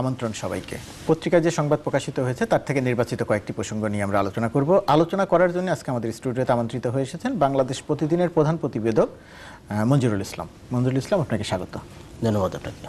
আমন্ত্রণ সবাইকে। পত্রিকায় যে সংবাদ প্রকাশিত হয়েছে, তার থেকে নির্বাচিত কয়েকটি প্রসঙ্গ নিয়ে আমরা আলোচনা করব। আলোচনা করার জন্য আজকে আমাদের স্টুডিওতে আমন্ত্রিত হয়ে এসেছেন বাংলাদেশ প্রতিদিনের প্রধান প্রতিবেদক মঞ্জুরুল ইসলাম। মঞ্জুরুল ইসলাম, আপনাকে স্বাগত। ধন্যবাদ আপনাকে।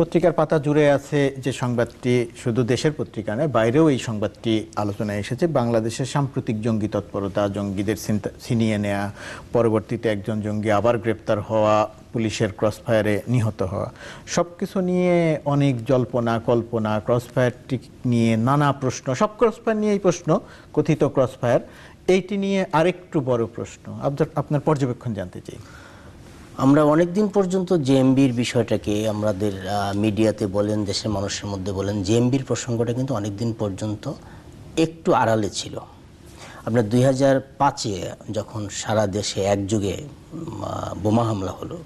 পত্রিকার পাতা জুড়ে আছে যে সংবাদটি শুধু দেশের পত্রিকা নয়, বাইরেও এই সংবাদটি আলোচনায় এসেছে। বাংলাদেশের সাম্প্রতিক জঙ্গি তৎপরতা, জঙ্গিদের ছিনিয়ে নেওয়া পরবর্তীতে একজন জঙ্গি আবার গ্রেপ্তার হওয়া, পুলিশের ক্রসফায়ারে নিহত হওয়া সব কিছু নিয়ে অনেক জল্পনা, কল্পনা ক্রসফায়ারটি নিয়ে নানা প্রশ্ন, সব ক্রসফায়ার নিয়ে এই প্রশ্ন, কথিত ক্রসফায়ার। এইটি নিয়ে আরেকটু বড় প্রশ্ন। আপনার পর্যবেক্ষণ জানতে চাই। আমরা অনেক দিন পর্যন্ত জেএমবির বিষয়টাকে আমাদের মিডিয়াতে বলেন, দেশের মানুষের মধ্যে বলেন জেএমবির প্রসঙ্গটা কিন্তু অনেক দিন পর্যন্ত একটু আড়ালে ছিল। আপনার দুই হাজার পাঁচে যখন সারা দেশে একযোগে বোমা হামলা হলো,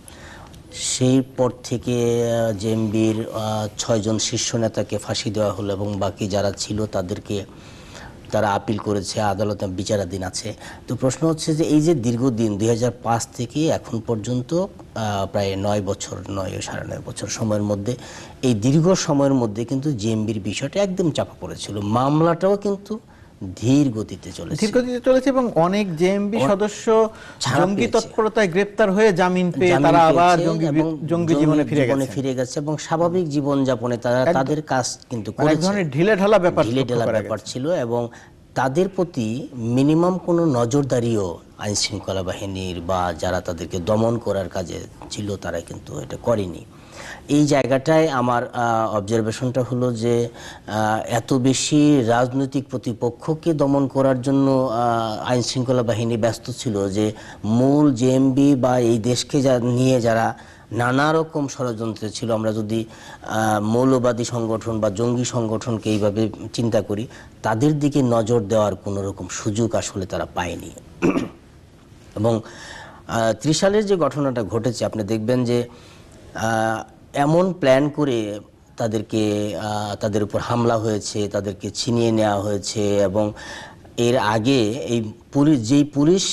সেই পর থেকে জেএমবির ছয়জন শীর্ষ নেতাকে ফাঁসি দেওয়া হলো এবং বাকি যারা ছিল তাদেরকে তারা আপিল করেছে, আদালতে বিচারাধীন আছে। তো প্রশ্ন হচ্ছে যে এই যে দীর্ঘদিন, দুই হাজার পাঁচ থেকে এখন পর্যন্ত প্রায় নয় বছর, নয় সাড়ে নয় বছর সময়ের মধ্যে, এই দীর্ঘ সময়ের মধ্যে কিন্তু জেএমবির বিষয়টা একদম চাপা পড়েছিল। মামলাটাও কিন্তু ধীর গতিতে চলেছে। ধীরগতিতে চলেছে এবং অনেক জেএমবি সদস্য জঙ্গি তৎপরতায় গ্রেপ্তার হয়ে জামিন পেয়ে তারা আবার জঙ্গি জঙ্গি জীবনে ফিরে গেছে। ফিরে গেছে এবং স্বাভাবিক জীবন যাপনে তারা তাদের কাজ কিন্তু মানে এক ধরনের ঢিলে ঢালা ব্যাপার ঢিলে ঢালা ব্যাপার ছিল এবং তাদের প্রতি মিনিমাম কোনো নজরদারিও আইন শৃঙ্খলা বাহিনীর বা যারা তাদেরকে দমন করার কাজে ছিল তারা কিন্তু এটা করেনি। এই জায়গাটায় আমার অবজারভেশনটা হলো যে এত বেশি রাজনৈতিক প্রতিপক্ষকে দমন করার জন্য আইন শৃঙ্খলা বাহিনী ব্যস্ত ছিল যে মূল জেএমবি বা এই দেশকে যা, নিয়ে যারা নানা রকম ষড়যন্ত্র ছিল, আমরা যদি মৌলবাদী সংগঠন বা জঙ্গি সংগঠনকে এইভাবে চিন্তা করি, তাদের দিকে নজর দেওয়ার কোনো রকম সুযোগ আসলে তারা পায়নি। এবং ত্রিশালের যে ঘটনাটা ঘটেছে, আপনি দেখবেন যে এমন প্ল্যান করে তাদেরকে তাদের উপর হামলা হয়েছে তাদেরকে ছিনিয়ে নেওয়া হয়েছে এবং এর আগে এই পুলিশ যেই পুলিশ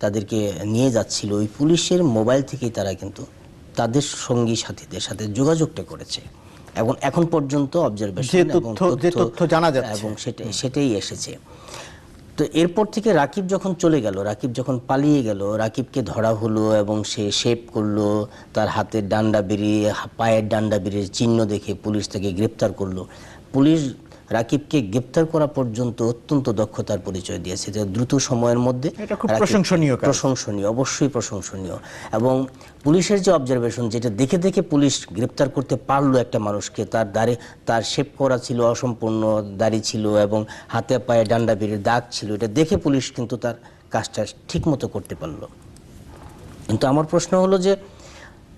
তাদেরকে নিয়ে যাচ্ছিল ওই পুলিশের মোবাইল থেকেই তারা কিন্তু তাদের সঙ্গী সাথীদের সাথে যোগাযোগটা করেছে এবং এখন পর্যন্ত অবজারভেশন তথ্য- তথ্য জানা যাচ্ছে। এবং সেটাই সেটাই এসেছে তো এরপর থেকে রাকিব যখন চলে গেল, রাকিব যখন পালিয়ে গেল, রাকিবকে ধরা হলো এবং সে শেপ করল, তার হাতের ডান্ডা বেরিয়ে, পায়ের ডান্ডা বেরিয়ে চিহ্ন দেখে পুলিশ তাকে গ্রেপ্তার করল। পুলিশ রাকিবকে গ্রেপ্তার করা পর্যন্ত অত্যন্ত দক্ষতার পরিচয় দিয়েছে। যে দ্রুত সময়ের মধ্যে প্রশংসনীয় প্রশংসনীয় অবশ্যই প্রশংসনীয়। এবং পুলিশের যে অবজারভেশন যেটা দেখে দেখে পুলিশ গ্রেপ্তার করতে পারল একটা মানুষকে তার দাড়ি তার শেপ করা ছিল অসম্পূর্ণ দাড়ি ছিল এবং হাতে পায়ে ডান্ডা বেরিয়ে দাগ ছিল। এটা দেখে পুলিশ কিন্তু তার কাজটা ঠিক মতো করতে পারল। কিন্তু আমার প্রশ্ন হলো যে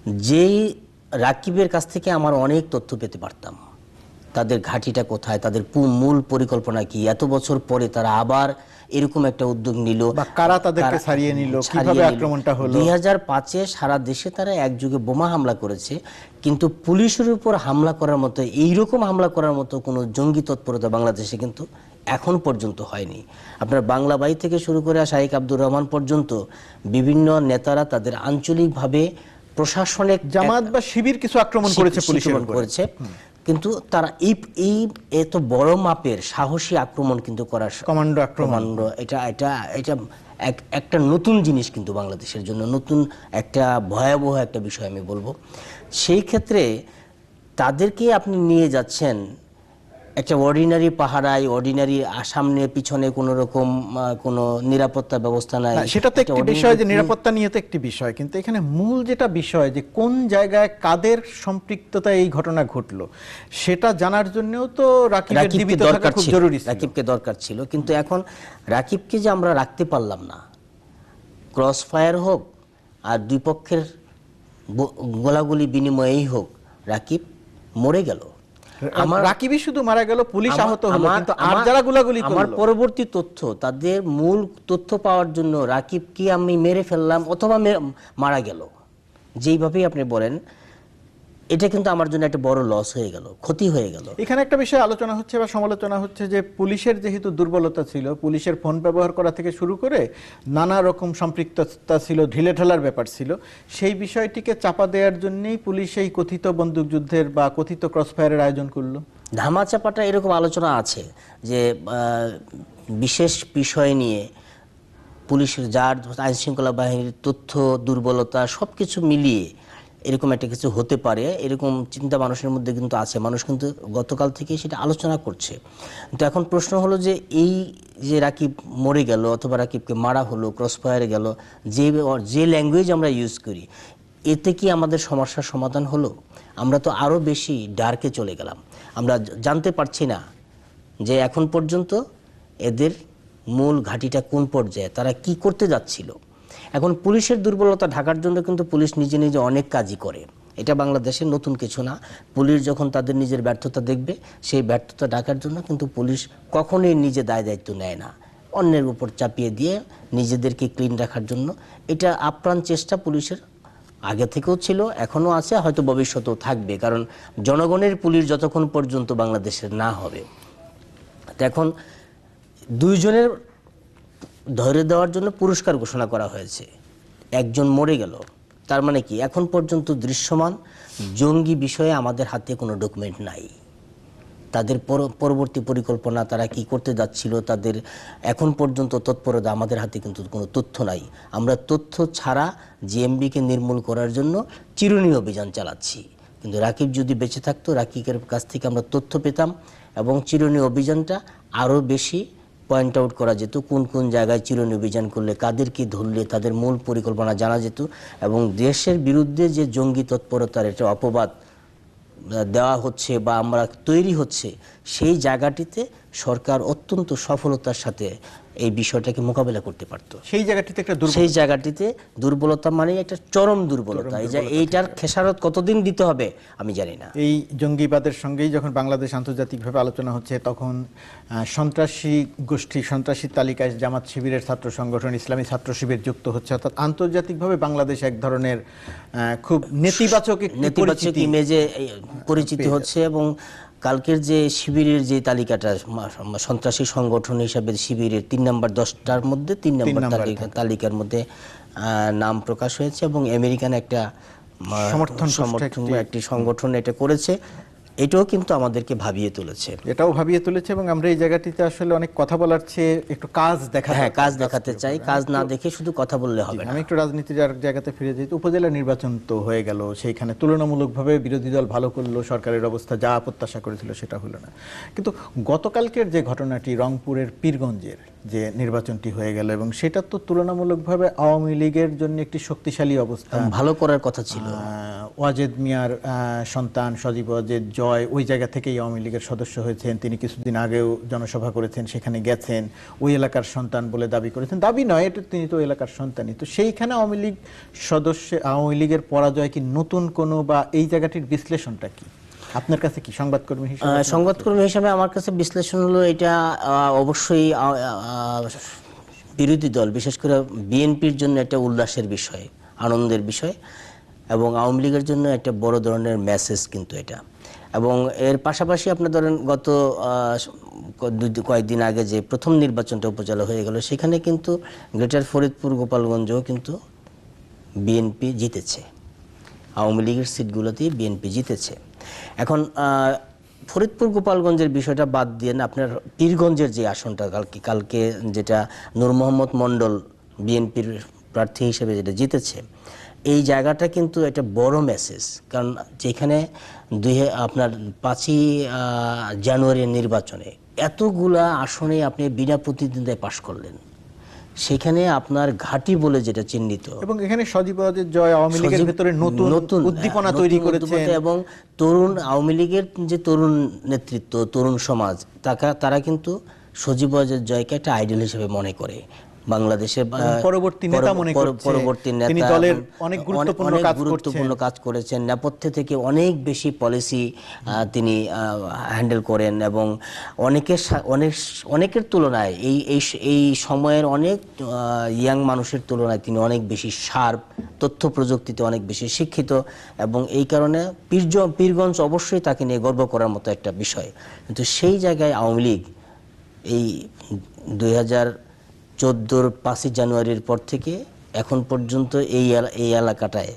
যেই রাকিবের কাছ থেকে আমার অনেক তথ্য পেতে পারতাম তাদের ঘাঁটিটা কোথায় তাদের মূল পরিকল্পনা কি? এত বছর পরে তারা আবার এরকম একটা উদ্যোগ নিল। কারা তাদেরকে ছাড়িয়ে নিল, কীভাবে আক্রমণটা হলো? দুই হাজার পাঁচে সারা দেশে তারা একযুগে বোমা হামলা করেছে কিন্তু পুলিশের উপর হামলা করার মতো এইরকম হামলা করার মতো কোনো জঙ্গি তৎপরতা বাংলাদেশে কিন্তু এখন পর্যন্ত হয়নি। আপনার বাংলা বাই থেকে শুরু করে শাহিক আব্দুর রহমান পর্যন্ত বিভিন্ন নেতারা তাদের আঞ্চলিকভাবে প্রশাসনিক জামাত বা শিবির কিছু আক্রমণ করেছে উপরে। করেছে। কিন্তু তারা এই এই এত বড় মাপের সাহসী আক্রমণ কিন্তু করার কমান্ডো আক্রমণ। এটা এটা এটা এক- একটা নতুন জিনিস কিন্তু বাংলাদেশের জন্য নতুন একটা ভয়াবহ একটা বিষয় আমি বলব। সেই ক্ষেত্রে তাদেরকে আপনি নিয়ে যাচ্ছেন একটা অর্ডিনারি পাহারায় অর্ডিনারি সামনে পিছনে কোনো রকম কোনো নিরাপত্তা ব্যবস্থা নাই। সেটা তো একটা বিষয় যে নিরাপত্তা নিয়ে তো একটি বিষয় কিন্তু এখানে মূল যেটা বিষয় যে কোন জায়গায় কাদের সম্পৃক্ততা এই ঘটনা ঘটলো সেটা জানার জন্যও তো রাকিবের রাকিবকে জীবিত থাকা দরকার খুব ছিল জরুরি ছিল। রাকিবকে দরকার ছিল কিন্তু এখন রাকিবকে যে আমরা রাখতে পারলাম না ক্রস ফায়ার হোক আর দুই পক্ষের গোলাগুলি বিনিময়েই হোক রাকিব মরে গেল। আমার রাকিবই শুধু মারা গেল পুলিশ আহত হলো কিন্তু আর যারা গুলাগুলি আমার পরবর্তী তথ্য তাদের মূল তথ্য পাওয়ার জন্য রাকিব কি আমি মেরে ফেললাম অথবা মারা গেল। যেইভাবেই আপনি বলেন এটা কিন্তু আমার জন্য একটা বড় লস হয়ে গেল ক্ষতি হয়ে গেল। এখানে একটা বিষয় আলোচনা হচ্ছে বা সমালোচনা হচ্ছে যে পুলিশের যেহেতু দুর্বলতা ছিল পুলিশের ফোন ব্যবহার করা থেকে শুরু করে নানা রকম সম্পৃক্ততা ছিল ঢিলে ঢালার ব্যাপার ছিল সেই বিষয়টিকে চাপা দেওয়ার জন্যই পুলিশ এই কথিত বন্দুকযুদ্ধের বা কথিত ক্রসফায়ারের আয়োজন করল। ধামাচাপাটা এরকম আলোচনা আছে যে বিশেষ বিষয় নিয়ে পুলিশের যার আইন শৃঙ্খলা বাহিনীর তথ্য দুর্বলতা সব কিছু মিলিয়ে এরকম একটা কিছু হতে পারে, এরকম চিন্তা মানুষের মধ্যে কিন্তু আছে। মানুষ কিন্তু গতকাল থেকে সেটা আলোচনা করছে। তো এখন প্রশ্ন হলো যে, এই যে রাকিব মরে গেল অথবা রাকিবকে মারা হলো ক্রসফায়ারে গেল, যে যে ল্যাঙ্গুয়েজ আমরা ইউজ করি, এতে কি আমাদের সমস্যার সমাধান হলো? আমরা তো আরও বেশি ডার্কে চলে গেলাম। আমরা জানতে পারছি না যে এখন পর্যন্ত এদের মূল ঘাঁটিটা কোন পর্যায়ে, তারা কি করতে যাচ্ছিল। এখন পুলিশের দুর্বলতা ঢাকার জন্য কিন্তু পুলিশ নিজে নিজে অনেক কাজই করে। এটা বাংলাদেশের নতুন কিছু না। পুলিশ যখন তাদের নিজের ব্যর্থতা দেখবে, সেই ব্যর্থতা ঢাকার জন্য কিন্তু পুলিশ কখনোই নিজে দায় দায়িত্ব নেয় না। অন্যের উপর চাপিয়ে দিয়ে নিজেদেরকে ক্লিন রাখার জন্য। এটা আপ্রাণ চেষ্টা পুলিশের। আগে থেকেও ছিল, এখনও আছে, হয়তো ভবিষ্যতেও থাকবে, কারণ জনগণের পুলিশ যতক্ষণ পর্যন্ত বাংলাদেশের না হবে। এখন দুইজনের ধরে দেওয়ার জন্য পুরস্কার ঘোষণা করা হয়েছে। একজন মরে গেল। তার মানে কি? এখন পর্যন্ত দৃশ্যমান, জঙ্গি বিষয়ে আমাদের হাতে কোনো ডকুমেন্ট নাই। তাদের পর- পরবর্তী পরিকল্পনা, তারা কি করতে যাচ্ছিল, তাদের এখন পর্যন্ত তৎপরতা আমাদের হাতে কিন্তু কোনো তথ্য নাই। আমরা তথ্য ছাড়া জিএমবিকে নির্মূল করার জন্য চিরুনি অভিযান চালাচ্ছি। কিন্তু রাকিব যদি বেঁচে থাকতো, রাকিবের কাছ থেকে আমরা তথ্য পেতাম এবং চিরুনি অভিযানটা আরও বেশি পয়েন্ট আউট করা যেত, কোন কোন জায়গায় চিরুনি অভিযান করলে, কাদেরকে ধরলে, তাদের মূল পরিকল্পনা জানা যেত এবং দেশের বিরুদ্ধে যে জঙ্গি তৎপরতার একটা অপবাদ দেওয়া হচ্ছে বা আমরা তৈরি হচ্ছে, সেই জায়গাটিতে সরকার অত্যন্ত সফলতার সাথে এই বিষয়টাকে মোকাবেলা করতে পারত। সেই জায়গাটিতে একটা সেই জায়গাটিতে দুর্বলতা মানে একটা চরম দুর্বলতা। এই যে এইটার খেসারত কতদিন দিতে হবে আমি জানি না। এই জঙ্গিবাদের সঙ্গেই যখন বাংলাদেশ আন্তর্জাতিকভাবে আলোচনা হচ্ছে তখন সন্ত্রাসী গোষ্ঠী সন্ত্রাসী তালিকায় জামাত শিবিরের ছাত্র সংগঠন ইসলামী ছাত্র শিবির যুক্ত হচ্ছে অর্থাৎ আন্তর্জাতিকভাবে বাংলাদেশ এক ধরনের খুব নেতিবাচক নেতিবাচক ইমেজে পরিচিতি হচ্ছে এবং কালকের যে শিবিরের যে তালিকাটা সন্ত্রাসী সংগঠন হিসাবে শিবিরের তিন নাম্বার দশটার মধ্যে তিন নম্বর তালিকার মধ্যে আহ, নাম প্রকাশ হয়েছে এবং আমেরিকান একটা সমর্থন একটি সংগঠন এটা করেছে। এটাও কিন্তু আমাদেরকে ভাবিয়ে তুলেছে। এটাও ভাবিয়ে তুলেছে এবং আমরা এই জায়গাটিতে আসলে অনেক কথা বলার চেয়ে একটু কাজ দেখা হ্যাঁ কাজ দেখাতে চাই। কাজ না দেখে শুধু কথা বললে হবে না। আমি একটু রাজনীতির আর জায়গাতে ফিরে যাই। উপজেলা নির্বাচন তো হয়ে গেল সেইখানে তুলনামূলকভাবে বিরোধী দল ভালো করল সরকারের অবস্থা যা প্রত্যাশা করেছিল সেটা হলো না। কিন্তু গতকালকের যে ঘটনাটি রংপুরের পীরগঞ্জের যে নির্বাচনটি হয়ে গেল এবং সেটা তো তুলনামূলকভাবে আওয়ামী লীগের জন্য একটি শক্তিশালী অবস্থা। ভালো করার কথা ছিল। ওয়াজেদ মিয়ার আহ, সন্তান সজীব ওয়াজেদ জয় ওই জায়গা থেকেই আওয়ামী লীগের সদস্য হয়েছেন। তিনি কিছুদিন আগেও জনসভা করেছেন, সেখানে গেছেন। ওই এলাকার সন্তান বলে দাবি করেছেন। দাবি নয়, এটা তিনি তো এলাকার সন্তানই। তো সেইখানে আওয়ামী লীগ সদস্য, আওয়ামী লীগের পরাজয় কি নতুন কোনো বা এই জায়গাটির বিশ্লেষণটা কি? আপনার কাছে কি সংবাদকর্মী হিসেবে? সংবাদকর্মী হিসাবে আমার কাছে বিশ্লেষণ হলো এটা অবশ্যই বিরোধী দল, বিশেষ করে বিএনপির জন্য একটা উল্লাসের বিষয়, আনন্দের বিষয়, এবং আওয়ামী লীগের জন্য একটা বড় ধরনের মেসেজ কিন্তু এটা। এবং এর পাশাপাশি আপনি ধরেন গত কয়েকদিন আগে যে প্রথম নির্বাচনটা উপজেলা হয়ে গেল, সেখানে কিন্তু গ্রেটার ফরিদপুর গোপালগঞ্জও কিন্তু বিএনপি জিতেছে। আওয়ামী লীগের সিটগুলোতেই বিএনপি জিতেছে। এখন ফরিদপুর গোপালগঞ্জের বিষয়টা বাদ দিয়ে আপনার পীরগঞ্জের যে আসনটা কালকে কালকে যেটা নূর মোহাম্মদ মণ্ডল বিএনপির প্রার্থী হিসেবে যেটা জিতেছে এই জায়গাটা কিন্তু একটা বড় মেসেজ কারণ যেখানে দুই আপনার পাঁচই জানুয়ারির নির্বাচনে এতগুলা আসনে আপনি বিনা প্রতিদ্বন্দ্বিতায় পাশ করলেন। সেখানে আপনার ঘাঁটি বলে যেটা চিহ্নিত। এবং এখানে সজীব ওয়াজেদ জয় আওয়ামী লীগের ভেতরে নতুন উদ্দীপনা তৈরি করেছে এবং তরুণ আওয়ামী লীগের যে তরুণ নেতৃত্ব তরুণ সমাজ তারা কিন্তু সজীব জয়কে একটা আইডল হিসেবে মনে করে। বাংলাদেশে পরবর্তী নেতা মনে। পরবর্তী নেতা তিনি দলের অনেক গুরুত্বপূর্ণ কাজ গুরুত্বপূর্ণ কাজ করেছেন। নেপথ্যে থেকে অনেক বেশি পলিসি তিনি হ্যান্ডেল করেন এবং অনেকের অনেক অনেকের তুলনায় এই এই এই সময়ের অনেক ইয়াং মানুষের তুলনায় তিনি অনেক বেশি শার্প তথ্য প্রযুক্তিতে অনেক বেশি শিক্ষিত এবং এই কারণে পীরজ পীরগঞ্জ অবশ্যই তাকে নিয়ে গর্ব করার মতো একটা বিষয়। কিন্তু সেই জায়গায় আওয়ামী লীগ এই দুই হাজার চোদ্দোর পাঁচই জানুয়ারির পর থেকে এখন পর্যন্ত এই এই এলাকাটায়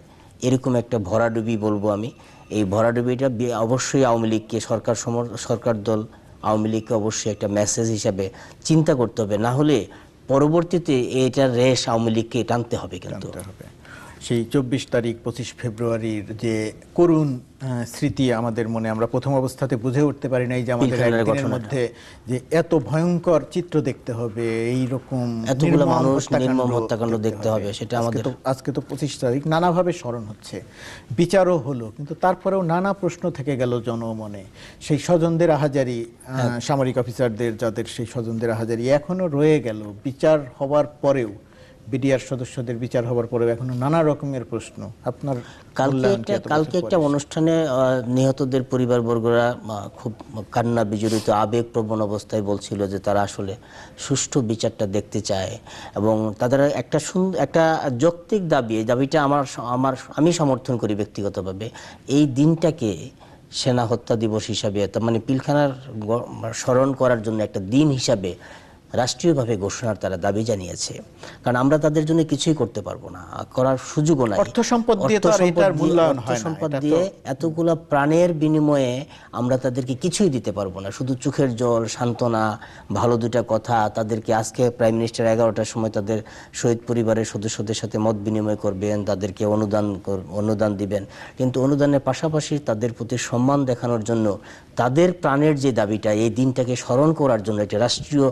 এরকম একটা ভরাডুবি বলব আমি। এই ভরাডুবিটা অবশ্যই আওয়ামী লীগকে, সরকার সরকার দল আওয়ামী লীগকে অবশ্যই একটা মেসেজ হিসাবে চিন্তা করতে হবে। না হলে পরবর্তীতে এটা রেশ আওয়ামী লীগকে টানতে হবে কিন্তু। সেই চব্বিশ তারিখ পঁচিশ ফেব্রুয়ারির যে করুণ স্মৃতি আমাদের মনে আমরা প্রথম অবস্থাতে বুঝে উঠতে পারি নাই যে আমাদের একদিনের মধ্যে যে এত ভয়ঙ্কর চিত্র দেখতে হবে এই রকম এতগুলো মানুষ নির্মম হত্যাকাণ্ড দেখতে হবে, সেটা আমাদের- তো আজকে তো পঁচিশ তারিখ নানাভাবে স্মরণ হচ্ছে। বিচারও হলো কিন্তু তারপরেও নানা প্রশ্ন থেকে গেল জনমনে। সেই স্বজনদের আহাজারি আহ। সামরিক অফিসারদের যাদের সেই স্বজনদের আহাজারি এখনও রয়ে গেল। বিচার হওয়ার পরেও বিডিআর সদস্যদের বিচার হবার পরেও এখনও নানা রকমের প্রশ্ন। আপনার কালকে একটা কালকে একটা অনুষ্ঠানে নিহতদের পরিবারবর্গরা খুব কান্না বিজড়িত আবেগপ্রবণ অবস্থায় বলছিল যে তারা আসলে সুষ্ঠু বিচারটা দেখতে চায় এবং তাদের একটা সুন্দর একটা যৌক্তিক দাবি এই দাবিটা আমার আমার আমি সমর্থন করি ব্যক্তিগতভাবে এই দিনটাকে সেনা হত্যা দিবস হিসাবে মানে পিলখানার স্মরণ করার জন্য একটা দিন হিসাবে রাষ্ট্রীয়ভাবে ঘোষণার তারা দাবি জানিয়েছে। কারণ আমরা তাদের জন্য কিছুই করতে পারব না করার সুযোগও নাই। অর্থ সম্পদ দিয়ে তো অর্থ সম্পদ এটার দিয়ে- মূল্যায়ন হয় না, সম্পদ দিয়ে এতগুলা প্রাণের বিনিময়ে আমরা তাদেরকে কিছুই দিতে পারব না। শুধু চোখের জল সান্ত্বনা ভালো দুটা কথা তাদেরকে আজকে প্রাইম মিনিস্টার এগারোটার সময় তাদের শহীদ পরিবারের সদস্যদের সাথে মত বিনিময় করবেন তাদেরকে অনুদান অনুদান দিবেন। কিন্তু অনুদানের পাশাপাশি তাদের প্রতি সম্মান দেখানোর জন্য তাদের প্রাণের যে দাবিটা এই দিনটাকে স্মরণ করার জন্য একটা রাষ্ট্রীয়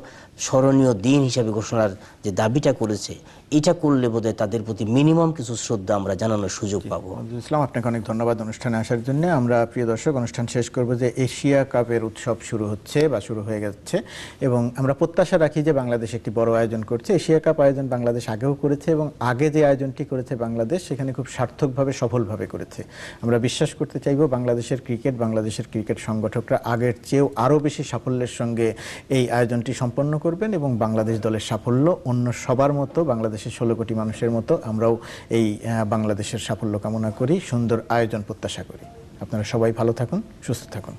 স্মরণীয় দিন হিসাবে ঘোষণার যে দাবিটা করেছে এটা করলে বোধহয় তাদের প্রতি মিনিমাম কিছু শ্রদ্ধা আমরা জানানোর সুযোগ পাবো। ইসলাম আপনাকে অনেক ধন্যবাদ অনুষ্ঠানে আসার জন্য। আমরা প্রিয় দর্শক অনুষ্ঠান শেষ করব যে এশিয়া কাপের উৎসব শুরু হচ্ছে বা শুরু হয়ে যাচ্ছে এবং আমরা প্রত্যাশা রাখি যে বাংলাদেশ একটি বড় আয়োজন করছে। এশিয়া কাপ আয়োজন বাংলাদেশ আগেও করেছে এবং আগে যে আয়োজনটি করেছে বাংলাদেশ সেখানে খুব সার্থকভাবে সফলভাবে করেছে। আমরা বিশ্বাস করতে চাইব বাংলাদেশের ক্রিকেট বাংলাদেশের ক্রিকেট সংগঠকরা আগের চেয়েও আরও বেশি সাফল্যের সঙ্গে এই আয়োজনটি সম্পন্ন করবেন এবং বাংলাদেশ দলের সাফল্য অন্য সবার মতো, বাংলাদেশের ষোলো কোটি মানুষের মতো আমরাও এই বাংলাদেশের সাফল্য কামনা করি, সুন্দর আয়োজন প্রত্যাশা করি। আপনারা সবাই ভালো থাকুন, সুস্থ থাকুন।